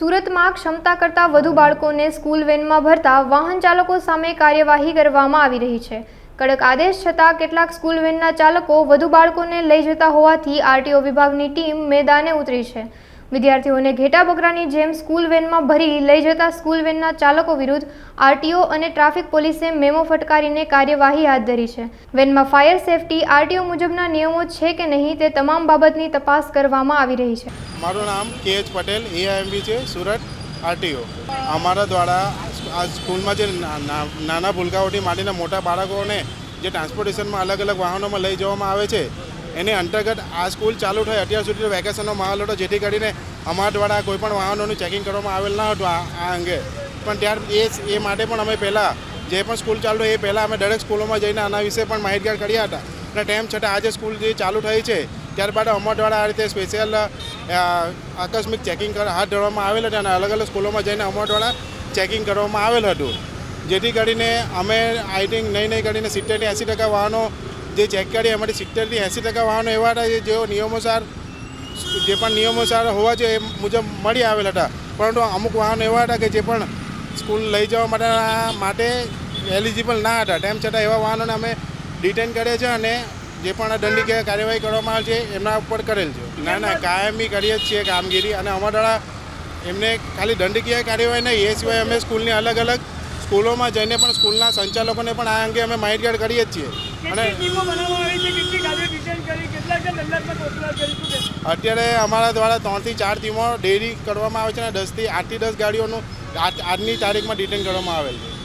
સુરતમાં ક્ષમતા કરતાં વધુ બાળકોને સ્કૂલ વેનમાં ભરતા વાહન ચાલકો સામે કાર્યવાહી કરવામાં આવી રહી છે. કડક આદેશ છતાં કેટલાક સ્કૂલ વેનના ચાલકો વધુ બાળકોને લઈ જતા હોવાથી આરટીઓ વિભાગની ટીમ મેદાને ઉતરી છે. વિદ્યાર્થીઓને ઘેટા બકરાની જેમ સ્કૂલ વેનમાં ભરી લઈ જતા સ્કૂલ વેનના ચાલકો વિરુદ્ધ આરટીઓ અને ટ્રાફિક પોલીસે મેમો ફટકારીને કાર્યવાહી હાથ ધરી છે. વેનમાં ફાયર સેફટી, આરટીઓ મુજબના નિયમો છે કે નહીં તે તમામ બાબતની તપાસ કરવામાં આવી રહી છે. મારું નામ કે એચ પટેલ એઆઈએમબી છે, સુરત, આરટીઓ. અમારા દ્વારા આ સ્કૂલમાં જે નાના ભૂલકાઓથી માંડીને મોટા બાળકોને જે ટ્રાન્સપોર્ટેશનમાં અલગ અલગ વાહનોમાં લઈ જવામાં આવે છે એની અંતર્ગત આ સ્કૂલ ચાલુ થઈ. અત્યાર સુધી વેકેશનનો માહોલ હતો, જેથી કરીને અમારા દ્વારા કોઈ પણ વાહનોનું ચેકિંગ કરવામાં આવેલ ન હતું આ અંગે. પણ ત્યાર એ એ માટે પણ અમે પહેલાં જે પણ સ્કૂલ ચાલુ એ પહેલાં અમે દરેક સ્કૂલોમાં જઈને આના વિશે પણ માહિતગાર કર્યા હતા. અને તેમ છતાં આજે સ્કૂલ જે ચાલુ થઈ છે, ત્યારબાદ અમારા આ રીતે સ્પેશિયલ આકસ્મિક ચેકિંગ હાથ ધરવામાં આવેલ હતા અને અલગ અલગ સ્કૂલોમાં જઈને અમારા ચેકિંગ કરવામાં આવેલ હતું. જેથી કરીને અમે આઈ થિંક નહીં નહીં કરીને સિત્તેરથી એંસી ટકા વાહનો જે ચેક કરીએ એમાંથી સિત્તેરથી એંસી ટકા વાહનો એવા હતા જે જેઓ નિયમોસાર જે પણ નિયમોસાર હોવા જોઈએ એ મુજબ મળી આવેલા હતા. પરંતુ અમુક વાહનો એવા હતા કે જે પણ સ્કૂલ લઈ જવા માટે માટે એલિજિબલ ના હતા. તેમ છતાં એવા વાહનોને અમે ડિટેન કરીએ છીએ અને જે પણ દંડીય કાર્યવાહી કરવામાં આવે છે એમના ઉપર કરેલ છે. ના ના કાયમી કરીએ જ છીએ કામગીરી અને અમારા એમને ખાલી દંડકીય કાર્યવાહી નહીં એ સિવાય અમે સ્કૂલની અલગ અલગ સ્કૂલોમાં જઈને પણ સ્કૂલના સંચાલકોને પણ આ અંગે અમે માહિતગાર કરીએ જ છીએ. અને? અત્યારે અમારા દ્વારા ત્રણથી ચાર ટીમો ડેરી કરવામાં આવે છે અને દસથી આઠથી દસ ગાડીઓનું આજ- આજની તારીખમાં ડિટેન કરવામાં આવેલ છે.